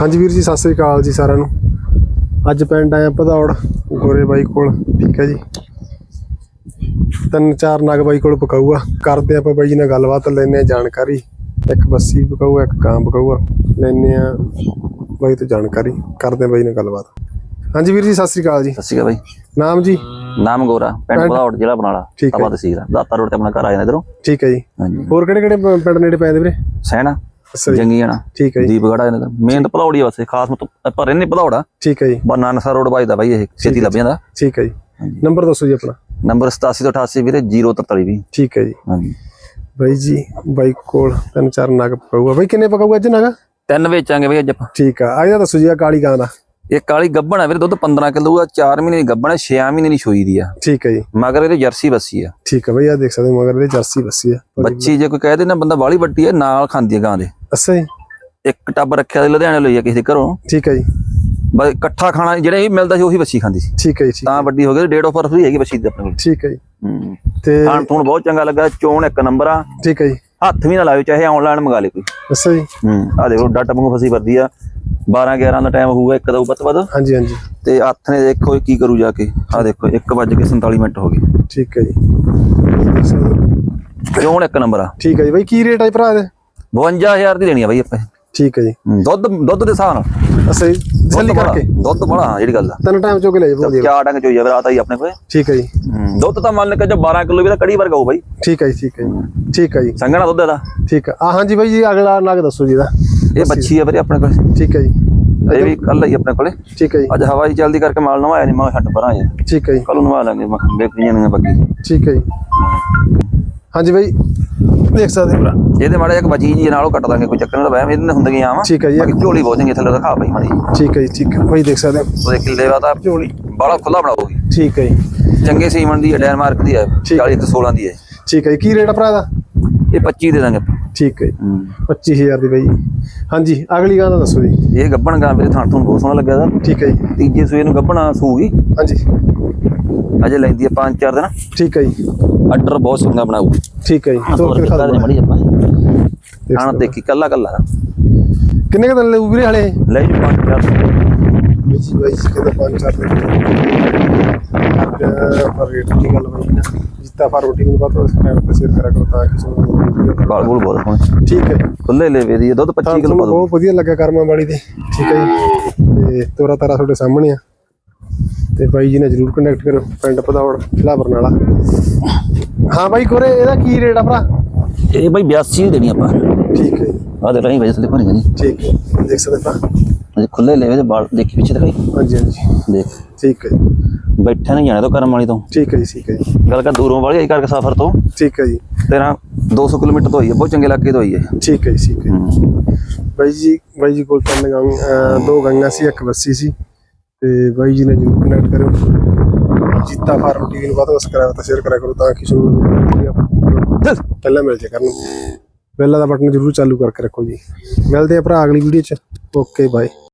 ਹਾਂਜੀ ਵੀਰ ਜੀ ਸਤਿ ਸ੍ਰੀ ਅਕਾਲ ਜੀ ਸਾਰਿਆਂ ਨੂੰ। ਅੱਜ ਪਿੰਡ ਆਇਆ ਭਦੌੜ ਗੋਰੇ ਬਾਈ ਕੋਲ ਠੀਕ ਹੈ ਜੀ। ਤਿੰਨ ਚਾਰ ਨਗ ਬਾਈ ਕੋਲ ਪਕਾਊਗਾ ਕਰਦੇ ਆਪਾਂ ਬਾਈ ਜੀ ਨਾਲ ਗੱਲਬਾਤ ਲੈਣੇ ਆ ਜਾਣਕਾਰੀ। ਇੱਕ ਬੱਸੀ ਪਕਾਊਗਾ ਇੱਕ ਕਾਂ ਪਕਾਊਗਾ ਲੈਣੇ ਆ ਬਾਈ ਤੋਂ ਜਾਣਕਾਰੀ। ਕਰਦੇ ਆ ਬਾਈ ਨਾਲ ਗੱਲਬਾਤ। ਹਾਂਜੀ ਵੀਰ ਜੀ ਸਤਿ ਸ੍ਰੀ ਅਕਾਲ ਜੀ। ਸਤਿ ਸ਼੍ਰੀ ਅਕਾਲ ਬਾਈ। ਨਾਮ ਜੀ? ਨਾਮ ਗੋਰਾ ਪਿੰਡ ਪਿੰਡ- ਜ਼ਿਲ੍ਹਾ ਬਨਾਲਾ ਠੀਕ ਹੈ। ਤਹਿਸੀਲ ਆ। ਦਾਤਾ ਰੋਡ ਤੇ ਆਪਣਾ ਘਰ ਆ ਜਾਂਦਾ ਇਧਰੋਂ। ਠੀਕ ਹੈ ਜੀ। ਹਾਂਜੀ। ਹੋਰ ਕਿਹੜੇ ਕਿਹੜੇ ਪਿੰਡ ਨੇੜੇ ਪੈ ਜਾਂਦੇ ਵੀਰੇ? ਸੈਣਾ। ਅੱਛਾ ਜੀ ਜੰਗੀਆਣਾ ਠੀਕ ਹੈ ਜੀ। ਦੀਪਗੜਾ ਇਹਨਾਂ ਦਾ ਮੇਨ ਤਾਂ ਭਦੌੜੀ ਆ ਵਸੇ ਖਾਸ ਮਤ ਆਪਾਂ ਰਹਿੰਦੇ ਭਦੌੜਾ ਠੀਕ ਹੈ ਜੀ। ਬਾ ਨਾਨਸਾ ਰੋਡ ਵੱਜਦਾ ਬਾਈ ਇਹ ਛੇਤੀ ਲੱਭ ਜਾਂਦਾ। ਠੀਕ ਹੈ ਜੀ। ਨੰਬਰ ਦੱਸੋ ਜੀ ਆਪਣਾ। ਨੰਬਰ 87 ਤੋਂ 88 ਵੀਰੇ 043 ਵੀ ਠੀਕ ਹੈ ਜੀ। ਹਾਂਜੀ। ਬਾਈ ਜੀ ਬਾਈ ਕੋਲ ਤਿੰਨ ਚਾਰ ਨਗ ਪਕਾਊਗਾ ਬਾਈ ਕਿੰਨੇ ਪਕਾਊਗਾ ਅੱਜ ਨਗ? ਤਿੰਨ ਵੇਚਾਂਗੇ ਬਈ ਅੱਜ ਆਪਾਂ। ਠੀਕ ਆ। ਅੱਜ ਦਾ ਦੱਸੋ ਜੀ ਆ ਕਾਲੀ ਗਾਂ ਦਾ। ਇਹ ਕਾਲੀ ਗੱਬਣ ਆ ਵੀਰੇ ਦੁੱਧ 15 ਕਿਲੋ ਆ 4 ਮਹੀਨੇ ਦੀ ਗੱਬਣ ਹੈ 6 ਮਹੀਨੇ ਦੀ ਸੂਈ ਦੀ ਆ। ਠੀਕ ਹੈ ਜੀ। ਮਗਰ ਇਹਦੇ ਜਰਸੀ ਬੱਸੀ ਆ। ਠੀਕ ਹੈ ਬਈ ਆ ਦੇਖ ਸਕਦੇ ਮਗਰ ਇਹਦੇ ਜਰਸੀ ਬੱਸੀ ਆ। ਬੱਚੀ ਜੇ ਕੋਈ ਕਹਿ ਦੇ ਨਾ ਬੰਦਾ ਬਾਲੀ ਵੱਡੀ ਹੈ ਨਾਲ ਖਾਂਦੀ ਹੈ ਗਾਂ ਦੇ। ਅੱਛਾ ਜੀ। ਇੱਕ ਟੱਬ ਰੱਖਿਆ ਤੇ ਲੁਧਿਆਣੇ ਲਈ ਆ ਕਿਸੇ ਦੇ ਘਰੋਂ। ਠੀਕ ਹੈ ਜੀ। ਬਸ ਇਕੱਠਾ ਖਾਣਾ ਜਿਹੜਾ ਇਹ ਮਿਲਦਾ ਸੀ ਉਹੀ ਬੱਚੀ ਖਾਂਦੀ ਸੀ। ਠੀਕ ਹੈ ਜੀ ਤਾਂ ਵੱਡੀ ਹੋ ਗਈ ਡੇਟ ਆਫ ਬਰਥ ਵੀ ਹੈਗੀ ਬੱਚੀ ਦੀ ਆਪਣੇ ਕੋਲ। ਠੀਕ ਹੈ ਜੀ। ਹੂੰ। ਤੇ ਖਾਣ ਥੂਣ ਬਹੁਤ ਚੰਗਾ ਲੱਗਾ ਚੋਣ ਇੱਕ ਨੰਬਰ ਆ। ਠੀਕ ਹੈ ਜੀ। ਹੱਥ ਵੀ ਨਾ ਲਾਇਓ ਚਾਹੇ ਆਨਲਾਈਨ ਮੰਗਾ ਲੇ ਕੋਈ। ਅੱਛਾ ਜੀ। ਹੂੰ ਆ ਦੇਖੋ ਡੱਟ ਵਾਂਗੂ ਫਸੀ ਵਰਦੀ ਆ। 12 11 ਦਾ ਟਾਈਮ ਹੋਊਗਾ ਇੱਕ ਦਾ ਵੱਧ ਤੋਂ ਵੱਧ ਹਾਂਜੀ ਹਾਂਜੀ। ਤੇ ਹੱਥ ਨੇ ਦੇਖੋ ਕੀ ਕਰੂ ਜਾ ਕੇ। ਆ ਦੇਖੋ 1:47 ਮਿੰਟ ਹੋ ਗਏ। ਠੀਕ ਹੈ ਜੀ। ਚੋਣ ਇੱਕ ਨੰਬਰ ਆ। ਠੀਕ ਹੈ ਜੀ। ਬਾਈ ਕੀ ਰੇਟ ਹੈ ਭਰਾ ਦੇ 52000 ਦੀ ਦੇਣੀ ਆ ਬਾਈ ਆਪਾਂ। ਠੀਕ ਹੈ ਜੀ। ਹੂੰ, ਦੁੱਧ ਦੁੱਧ ਦੇ ਹਿਸਾਬ ਨਾਲ। ਅੱਛਾ ਜੀ ਸੈਲੀ ਕਰਕੇ। ਦੁੱਧ ਬੜਾ ਹਾਂ, ਜਿਹੜੀ ਗੱਲ ਆ। ਤਿੰਨ ਟਾਈਮ ਚੋ ਕੇ ਲੈ ਜਾਓ ਚਾਰ ਡੰਗ ਚੋਈ ਜਾਵੇ ਰਾਤ ਆਈ ਆਪਣੇ ਕੋਲੇ। ਠੀਕ ਹੈ ਜੀ। ਹੂੰ, ਦੁੱਧ ਤਾਂ ਮੰਨ ਕੇ ਜੋ 12 ਕਿਲੋ ਵੀ ਤਾਂ ਕੜੀ ਵਰਗਾ ਹੋਊ ਬਾਈ। ਠੀਕ ਹੈ ਜੀ ਠੀਕ ਹੈ ਜੀ। ਠੀਕ ਹੈ ਜੀ। ਸੰਘਣਾ ਦੁੱਧ ਇਹਦਾ। ਠੀਕ ਹੈ। ਆ ਹਾਂਜੀ ਬਾਈ ਜੀ ਅਗਲਾ ਨਗ ਦੱਸੋ ਜੀ ਦਾ ਇਹ ਬੱਚੀ ਆ ਵੀਰੇ ਆਪਣੇ ਕੋਲੇ। ਠੀਕ ਹੈ ਜੀ। ਇਹ ਵੀ ਕੱਲ ਹੀ ਆਪਣੇ ਕੋਲੇ। ਠੀਕ ਹੈ ਜੀ। ਅੱਜ ਹਵਾ ਹੀ ਚੱਲਦੀ ਕਰਕੇ ਮਾਲ ਨਵਾਇਆ ਨਹੀਂ ਮੈਂ ਛੱਡ ਪਰਾਂ ਯਾਰ ਠੀਕ ਹੈ ਜੀ। ਕੱਲ ਨਵਾ ਲਾਂਗੇ ਮੈਂ ਵੇਖ ਜਾਣਗੇ ਬੱਗੀ ਠੀਕ ਹੈ ਜੀ। ਹਾਂਜੀ ਬਾਈ ਦੇਖ ਸਕਦੇ ਭਰਾ ਇਹਦੇ ਮਾੜਾ ਜਿਹਾ ਇੱਕ ਬਚੀ ਜੀ ਨਾਲ ਕੱਟ ਦਾਂਗੇ ਕੋਈ ਚੱਕਰ ਨਾ ਵਹਿਮ ਇਹਦੇ ਹੁੰਦੀਆਂ ਆਵਾਂ ਠੀਕ ਹੈ ਜੀ। ਬਾਕੀ ਝੋਲੀ ਬਹੁਤ ਚੰਗੀ ਥੱਲੇ ਰਖਾ ਪਈ ਮਾੜੀ ਠੀਕ ਹੈ ਜੀ ਠੀਕ ਹੈ। ਬਾਈ ਦੇਖ ਸਕਦੇ ਹੋ। ਉਹਦੇ ਕਿੱਲੇ ਵਾ ਤਾਂ ਝੋਲੀ। ਬੜਾ ਖੁੱਲਾ ਬਣਾਉਗੀ ਠੀਕ ਹੈ ਜੀ। ਚੰਗੇ ਸੀਮਨ ਦੀ ਡੈਨਮਾਰਕ ਦੀ ਹੈ ਠੀਕ। 40 ਤੋਂ 16 ਦੀ ਹੈ। ਠੀਕ ਹੈ ਜੀ। ਕੀ ਰੇਟ ਆ ਭਰਾ ਦਾ ਇਹ 25 ਦੇ ਦਾਂਗੇ। ਠੀਕ ਹੈ ਜੀ। ਹੂੰ। 25000 ਦੀ ਬਾਈ। ਹਾਂਜੀ ਅਗਲੀ ਗਾਂ ਦਾ ਦੱਸੋ ਜੀ। ਇਹ ਗੱਬਣ ਗਾਂ ਮੇਰੇ ਥਾਂ ਤੋਂ ਬਹੁਤ ਸੋਹਣਾ ਲੱਗਿਆ ਦਾ ਠੀਕ ਹੈ ਜੀ। ਤੀਜੇ ਸੂਏ ਨੂੰ ਗੱਬਣਾ ਸੂਗੀ। ਹਾਂਜੀ। ਅਜੇ ਲੈਂਦੀ ਹੈ 5-4 ਦਿਨ। ਠੀਕ ਹੈ ਜੀ। ਆਰਡਰ ਬਹੁਤ ਚੰਗਾ ਬਣਾਊ ਠੀਕ ਹੈ ਜੀ ਤੋਰ ਕੇ ਦਿਖਾ ਦਿਓ। ਮੜੀ ਆਪਾਂ। ਖਾਣ ਦੇਖੀ ਕੱਲਾ ਕੱਲਾ। ਕਿੰਨੇ ਕੁ ਦਿਨ ਲੈ ਵੀਰੇ ਹਲੇ? ਲੈ ਜੀ 5-4 ਜੀ ਬਾਈ ਜੀ ਕਿਤੇ ਪੰਜ ਚਾਰ ਦਿਨ। ਪਰ ਰੇਟ ਦੀ ਗੱਲ ਬਾਈ ਨਾ ਜਿੱਤਾ ਫਾਰ ਰੋਟੀ ਨੂੰ ਬਾਤ ਸਬਸਕ੍ਰਾਈਬ ਤੇ ਸ਼ੇਅਰ ਕਰਾ ਕਰੋ ਤਾਂ ਕਿ ਤੁਹਾਨੂੰ ਬਾਲ ਬੂਲ ਸੋਹਣੇ ਠੀਕ ਹੈ। ਖੁੱਲੇ ਲੈਵੇ ਦੀ ਹੈ, ਦੁੱਧ 25 ਕਿਲੋ ਤੁਹਾਨੂੰ ਪਾ ਦੋ ਬਹੁਤ ਵਧੀਆ ਲੱਗਾ ਕਰਮਾਂ ਵਾਲੀ ਦੇ। ਠੀਕ ਹੈ ਜੀ। ਤੇ ਤੋਰਾ ਤਾਰਾ ਤੁਹਾਡੇ ਸਾਹਮਣੇ ਆ। ਤੇ ਬਾਈ ਜੀ ਨੇ ਜਰੂਰ ਕੰਟੈਕਟ ਕਰੋ ਪਿੰਡ ਪਧੌੜ ਜ਼ਿਲ੍ਹਾ ਬਰਨਾਲਾ। ਹਾਂ ਬਾਈ ਕੋਰੇ ਇਹਦਾ ਕੀ ਰੇਟ ਆ ਭਰਾ? ਇਹ ਬਈ 82 ਦੀ ਦੇਣੀ ਆਪਾਂ। ਠੀਕ ਹੈ ਆ ਦੇ ਰਹੀ ਵਜੇ ਦੇਖੋ ਨਹੀਂ ਜੀ। ਠੀਕ ਹੈ ਦੇਖ ਸਕਦੇ ਅਜੇ ਖੁੱਲੇ ਲੈਵੇ ਦੇ ਬਾਲ ਦੇਖੀ ਪਿੱਛੇ ਦਿਖਾਈ। ਹਾਂਜੀ ਹਾਂਜੀ। ਦੇਖ। ਠੀਕ ਹੈ ਬੈਠਾ ਨਹੀਂ ਜਾਣਾ ਤੋਂ ਕਰਮ ਵਾਲੀ ਤੋਂ। ਠੀਕ ਹੈ ਜੀ ਠੀਕ ਹੈ ਜੀ। ਗੱਲ ਕਰ ਦੂਰੋਂ ਵਾਲੀ ਆਈ ਕਰਕੇ ਸਫ਼ਰ ਤੋਂ। ਠੀਕ ਹੈ ਜੀ। ਤੇਰਾ 200 ਕਿਲੋਮੀਟਰ ਤੋਂ ਆਈ ਹੈ ਬਹੁਤ ਚੰਗੇ ਇਲਾਕੇ ਤੋਂ ਆਈ ਹੈ। ਠੀਕ ਹੈ ਜੀ ਠੀਕ ਹੈ। ਬਾਈ ਜੀ ਬਾਈ ਜੀ ਕੋਲ ਤਿੰਨ ਗਾਂ ਦੋ ਗਾਂਆਂ ਸੀ ਇੱਕ ਬੱਸੀ ਸੀ। ਤੇ ਬਾਈ ਜੀ ਨੇ ਜਰੂਰ ਕਨੈਕਟ ਕਰਿਓ। ਜੀਤਾ ਫਾਰਮ ਟੀਵੀ ਨੂੰ ਵੱਧ ਸਬਸਕ੍ਰਾਈਬ ਤੇ ਸ਼ੇਅਰ ਕਰਿਆ ਕਰੋ ਤਾਂ ਕਿ ਤੁਹਾਨੂੰ ਪਹਿਲਾਂ ਮਿਲ ਜੇ ਕਰਨ ਬੈਲ ਦਾ ਬਟਨ ਜਰੂਰ ਚਾਲੂ ਕਰਕੇ ਰੱਖੋ ਜੀ। ਮਿਲਦੇ ਆ ਭਰਾ ਅਗਲੀ ਵੀਡੀਓ ਚ। Okay bye